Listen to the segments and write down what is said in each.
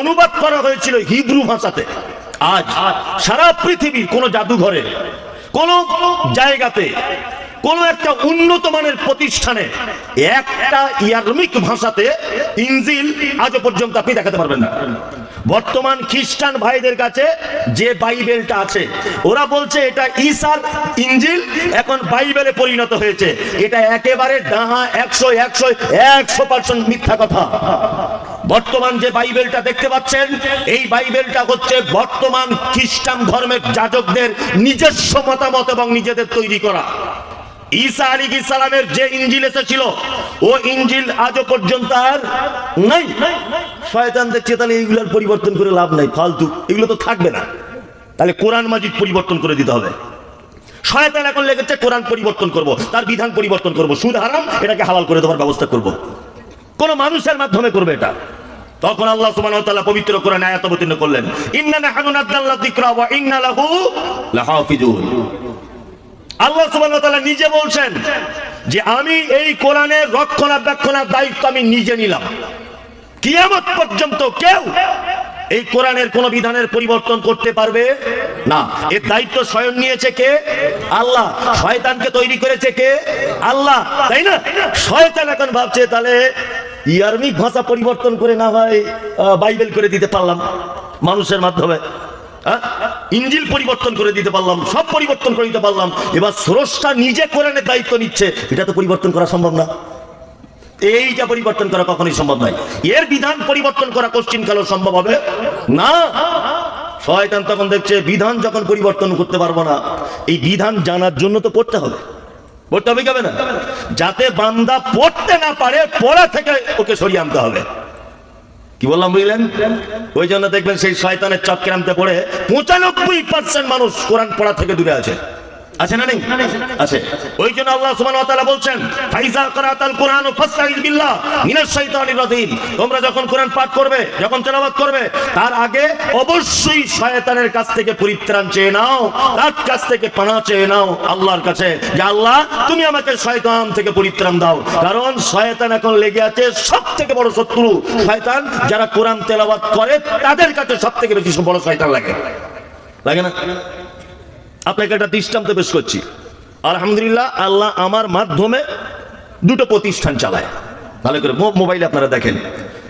অনুবাদ করা হয়েছিল হিব্রু ভাষাতে। আজ সারা পৃথিবীর কোন জাদুঘরে, কোন জায়গাতে, কোন একটা উন্নত মানের প্রতিষ্ঠানে একটা ইয়ারমিক ভাষাতে ইনজিল আজও পর্যন্ত আপনি দেখাতে পারবেন না। বর্তমান খ্রিস্টান ভাইদের কাছে যে বাইবেলটা আছে, ওরা বলছে এটা ঈসার ইঞ্জিল এখন বাইবেলে পরিণত হয়েছে। এটা একেবারে ডাহা, একশো একশো একশো পার্সেন্ট মিথ্যা কথা। বর্তমান যে বাইবেলটা দেখতে পাচ্ছেন, এই বাইবেলটা হচ্ছে বর্তমান খ্রিস্টান ধর্মের যাজকদের নিজস্ব মতামত এবং নিজেদের তৈরি করা। ঈসা আলী সালামের যে ইঞ্জিল এসেছিল, ও ইঞ্জিল আজও পর্যন্ত আর নাই। শয়তান দেখছে, তাহলে এইগুলোর পরিবর্তন করে লাভ নাই, ফালতু। এগুলো তো থাকবে না। তাহলে কোরআন মাজিদ পরিবর্তন করে দিতে হবে। শয়তান এখন লেগেছে, কোরআন পরিবর্তন করব, তার বিধান পরিবর্তন করব। সুদ হারাম, এটাকে হালাল করে দেওয়ার ব্যবস্থা করব। কোন মানুষের মাধ্যমে করবে এটা। তখন আল্লাহ সুবহানাহু ওয়া তাআলা পবিত্র কোরআন আয়াত অবতীর্ণ করলেন, ইন্না নাহনু নাযালনা যিকরা ওয়া ইন্না লাহু লাহাফিজুন। আল্লাহ সুবহানাহু ওয়া তাআলা নিজে বলছেন যে আমি এই কোরআনের রক্ষণাবেক্ষণের দায়িত্ব আমি নিজে নিলাম। কিয়ামত পর্যন্ত কেউ এই কোরআনের কোন বিধানের পরিবর্তন করতে পারবে না। এর দায়িত্ব স্বয়ং নিয়েছে কে? আল্লাহ। শয়তানকে তৈরি করেছে কে? আল্লাহ। তাই না? শয়তান এখন ভাবছে, তাহলে ইয়ারমিক ভাষা পরিবর্তন করে না হয় বাইবেল করে দিতে পারলাম মানুষের মাধ্যমে। হ্যাঁ? ইঞ্জিল পরিবর্তন করে দিতে পারলাম, সব পরিবর্তন করে দিতে পারলাম। এবার স্রষ্টা নিজে করে কোরআনের দায়িত্ব নিচ্ছে, এটা তো পরিবর্তন করা সম্ভব না। এইটা পরিবর্তন করা কখনোই সম্ভব নয়। এর বিধান পরিবর্তন করা কোশ্চিন কালো সম্ভব হবে? না। শয়তান তখন দেখছে, বিধান যখন পরিবর্তন করতে পারব না, এই বিধান জানার জন্য তো পড়তে হবে। পড়তে হবে কেবে না। যাতে বান্দা পড়তে না পারে, পড়া থেকে ওকে সরিয়ে আনতে হবে। কি বললাম বুঝলেন? ওই জন্য দেখবেন সেই শয়তানের চক্রান্তে পড়ে পঁচানব্বই পার্সেন্ট মানুষ কোরআন পড়া থেকে দূরে আছে। আছে না নেই? আছে। ওই জন্য আল্লাহ সুবহানাহু ওয়া বলছেন, ফাইজা করাতাল কোরআন ফাস্তাইজ বিল্লাহ মিনাশ শাইতানির তোমরা যখন কোরআন পাঠ করবে, যখন তেলাওয়াত করবে, তার আগে অবশ্যই শয়তানের কাছ থেকে পরিত্রাণ চেয়ে নাও, তার কাছ থেকে পানা চেয়ে নাও আল্লাহর কাছে। যে আল্লাহ, তুমি আমাকে শয়তান থেকে পরিত্রাণ দাও। কারণ শয়তান এখন লেগে আছে সব থেকে বড় শত্রু। শয়তান যারা কোরআন তেলাওয়াত করে, তাদের কাছে সব থেকে বেশি বড় শয়তান লাগে। লাগে না? আপনাকে একটা দৃষ্টান্ত পেশ করছি। আলহামদুলিল্লাহ, আল্লাহ আমার মাধ্যমে দুটো প্রতিষ্ঠান চালায়। ভালো করে মোবাইলে আপনারা দেখেন।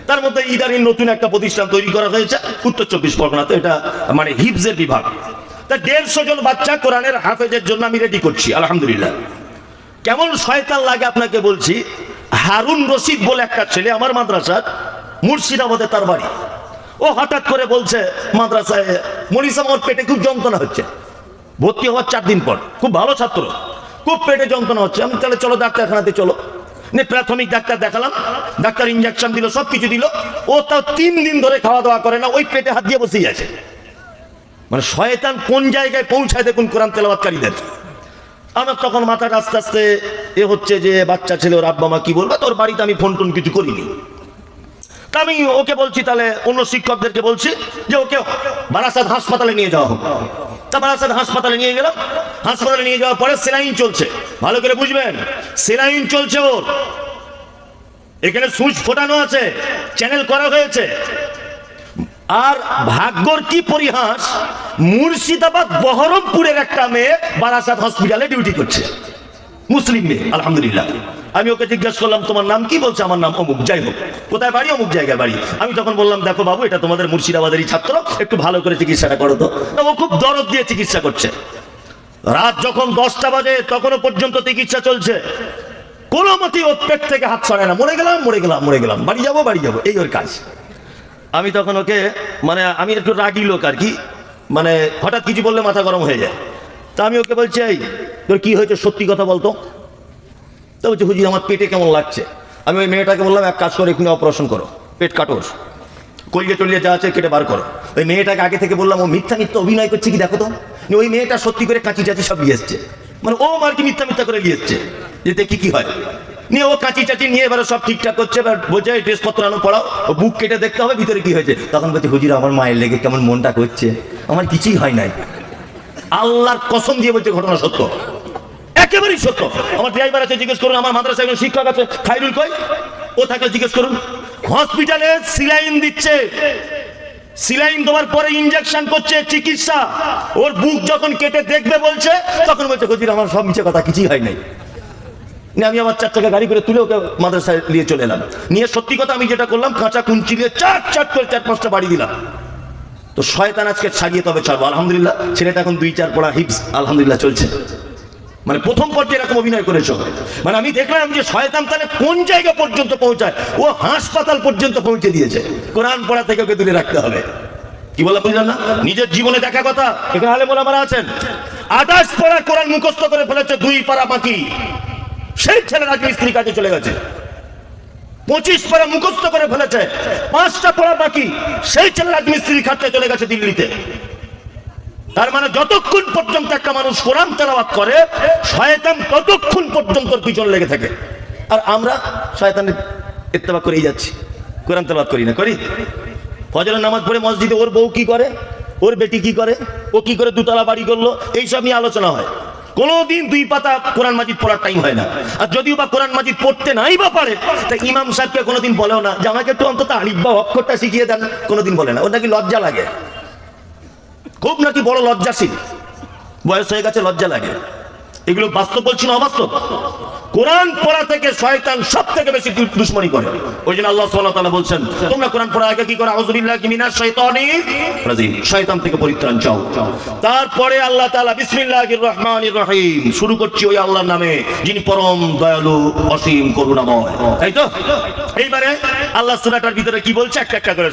তার মধ্যে ইদারিন নতুন একটা প্রতিষ্ঠান তৈরি করা হয়েছে, উত্তর চব্বিশ পরগনাতে। এটা মানে হিপসের বিভাগ। তা দেড়শো জন বাচ্চা কোরআনের হাফেজের জন্য আমি রেডি করছি, আলহামদুলিল্লাহ। কেমন শয়তান লাগে আপনাকে বলছি, হারুন রশিদ বলে একটা ছেলে আমার মাদ্রাসার, মুর্শিদাবাদে তার বাড়ি। ও হঠাৎ করে বলছে, মাদ্রাসায় আমার পেটে খুব যন্ত্রণা হচ্ছে। ভর্তি হওয়ার চার দিন পর। খুব ভালো ছাত্র। খুব পেটে যন্ত্রণা হচ্ছে। আমি তাহলে চলো ডাক্তারখানাতে চলো। প্রাথমিক ডাক্তার দেখালাম। ডাক্তার ইঞ্জেকশন দিল সব কিছু দিল। ও তাও তিন দিন ধরে খাওয়া দাওয়া করে না, ওই পেটে হাত দিয়ে বসেই আছে। মানে শয়তান কোন জায়গায় পৌঁছায় দেখুন কোরআন তেলাবাতকারীদের আমার তখন মাথাটা আস্তে আস্তে এ হচ্ছে যে বাচ্চা ছেলে, ওর আব্বা মা কি বলবে? তোর বাড়িতে আমি ফোন টোন কিছু করিনি। তা আমি ওকে বলছি, তাহলে অন্য শিক্ষকদেরকে বলছি যে ওকে বারাসাত হাসপাতালে নিয়ে যাওয়া হোক। তা বারাসাত হাসপাতালে নিয়ে গেলাম। হাসপাতালে নিয়ে যাওয়ার পরে সেলাইন চলছে। ভালো করে বুঝবেন, সেলাইন চলছে ওর। এখানে সুইচ ফোটানো আছে, চ্যানেল করা হয়েছে। আর ভাগ্যর কি পরিহাস, মুর্শিদাবাদ বহরমপুরের একটা মেয়ে বারাসাত হসপিটালে ডিউটি করছে। মুসলিম মেয়ে, আলহামদুলিল্লাহ। আমি ওকে জিজ্ঞেস করলাম, তোমার নাম কি? বলছে, আমার নাম অমুক। যাই হোক, কোথায় বাড়ি? অমুক জায়গায় বাড়ি। আমি তখন বললাম, দেখো বাবু, এটা তোমাদের মুর্শিদাবাদেরই ছাত্র, একটু ভালো করে চিকিৎসাটা করো তো। ও খুব দরদ দিয়ে চিকিৎসা করছে। রাত যখন দশটা বাজে, তখনও পর্যন্ত চিকিৎসা চলছে। কোনো মতেই ওর পেট থেকে হাত সরায় না। মরে গেলাম মরে গেলাম মরে গেলাম। বাড়ি যাব বাড়ি যাব, এই ওর কাজ। আমি তখন ওকে মানে আমি একটু রাগি লোক আর কি। মানে হঠাৎ কিছু বললে মাথা গরম হয়ে যায়। তা আমি ওকে বলছি, এই তোর কি হয়েছে? সত্যি কথা বলতো? তা বলছে হুজি আমার পেটে কেমন লাগছে? আমি ওই মেয়েটাকে বললাম, এক কাজ করে এখানে অপারেশন করো। পেট কাটোর। কলিয়ে টলিয়ে যা আছে কেটে বার করো। ওই মেয়েটাকে আগে থেকে বললাম, ও মিথ্যা মিথ্যা অভিনয় করছে কি দেখো তো? নিয়ে ওই মেয়েটা সত্যি করে কাঁচি চাচি সব নিয়ে এসছে। মানে ও আর কি মিথ্যা মিথ্যা করে নিয়ে এসছে? যে দেখি কি হয়। নিয়ে ও কাঁচি চাচি নিয়ে এবারে সব ঠিকঠাক করছে, এবার বোঝে ড্রেসপত্র আনো, পড়াও। ও বুক কেটে দেখতে হবে, ভিতরে কি হয়েছে? তখন বলছে, হুজির, আমার মায়ের লেগে কেমন মনটা করছে। আমার কিছুই হয় নাই। আল্লাহর কসম দিয়ে বলছে, ঘটনা সত্য। একেবারেই সত্য। আমার ড্রাইভার আছে, জিজ্ঞেস করুন, আমার মাদ্রাসায় একজন শিক্ষক আছে। খাইরুল কই? ও থাকলে জিজ্ঞেস করুন। হসপিটালে সিলাইন দিচ্ছে। সিলাইন দেওয়ার পরে ইনজেকশন করছে, চিকিৎসা। ওর বুক যখন কেটে দেখবে বলছে, তখন বলছে গজির আমার সব মিছে কথা, কিছুই হয় নাই। নিয়ে আমি আমার চার চাকা গাড়ি করে তুলে ওকে মাদ্রাসায় নিয়ে চলে এলাম। নিয়ে সত্যি কথা আমি যেটা করলাম, কাঁচা কুঞ্চি দিয়ে চার চার করে চার পাঁচটা বাড়ি দিলাম। তো শয়তান আজকে ছাড়িয়ে তবে ছাড়বো, আলহামদুলিল্লাহ। ছেলেটা এখন দুই চার পড়া হিপস আলহামদুলিল্লাহ চলছে। মানে প্রথম পর্যায়ে এরকম অভিনয় করেছ। মানে আমি দেখলাম যে শয়তান তাহলে কোন জায়গা পর্যন্ত পৌঁছায়? ও হাসপাতাল পর্যন্ত পৌঁছে দিয়েছে। কোরআন পড়া থেকে ওকে দূরে রাখতে হবে। কি বলা বুঝলাম না? নিজের জীবনে দেখা কথা। এখানে আলে মোলামারা আছেন। আঠাশ পড়া কোরআন মুখস্থ করে ফেলেছে, দুই পাড়া বাকি। সেই ছেলে রাজমিস্ত্রির কাছে চলে গেছে। পঁচিশ পড়া মুখস্থ করে ফেলেছে, পাঁচটা পড়া বাকি। সেই ছেলে রাজমিস্ত্রি খাটতে চলে গেছে দিল্লিতে। তার মানে যতক্ষণ পর্যন্ত একটা মানুষ কোরআন তেলাওয়াত করে, শয়তান ততক্ষণ পর্যন্ত পিছন লেগে থাকে। আর আমরা শয়তানের ইত্তেবা করেই যাচ্ছি। কোরআন তেলাওয়াত করি না, করি? ফজরের নামাজ পড়ে মসজিদে ওর বউ কি করে? ওর বেটি কি করে? ও কি করে দুতলা বাড়ি করল? এইসব নিয়ে আলোচনা হয়। কোনোদিন দুই পাতা কোরআন মাজিদ পড়ার টাইম হয় না। আর যদিও বা কোরআন মাজিদ পড়তে নাই বা পারে তা ইমাম সাহেবকে কোনোদিন বলেও না যে, আমাকে একটু অন্তত আলিফ বা অক্ষরটা শিখিয়ে দেন। কোনোদিন বলে না। ওর নাকি লজ্জা লাগে। খুব নাকি বড় লজ্জাশীল। বয়স হয়ে গেছে, লজ্জা লাগে। এগুলো বাস্তব বলছি না অবাস্তব। কোরআন পড়া থেকে শয়তান সব থেকে বেশি দুশ্মনী করে। ওই জন্য আল্লাহ ওয়া তাআলা বলছেন, তোমরা কোরআন পড়া আগে কি করো? আউযুবিল্লাহি মিনাশ শাইতানির রাজিম। শয়তান থেকে পরিত্রাণ চাও। তারপরে আল্লাহ তাআলা বিসমিল্লাহির রহমানির রহিম শুরু করছি ওই আল্লাহর নামে, যিনি পরম দয়ালু, অসীম করুণাময়। তাই তো? এইবারে আল্লাহ সূরাটার ভিতরে কি বলছে? একটা একটা করে।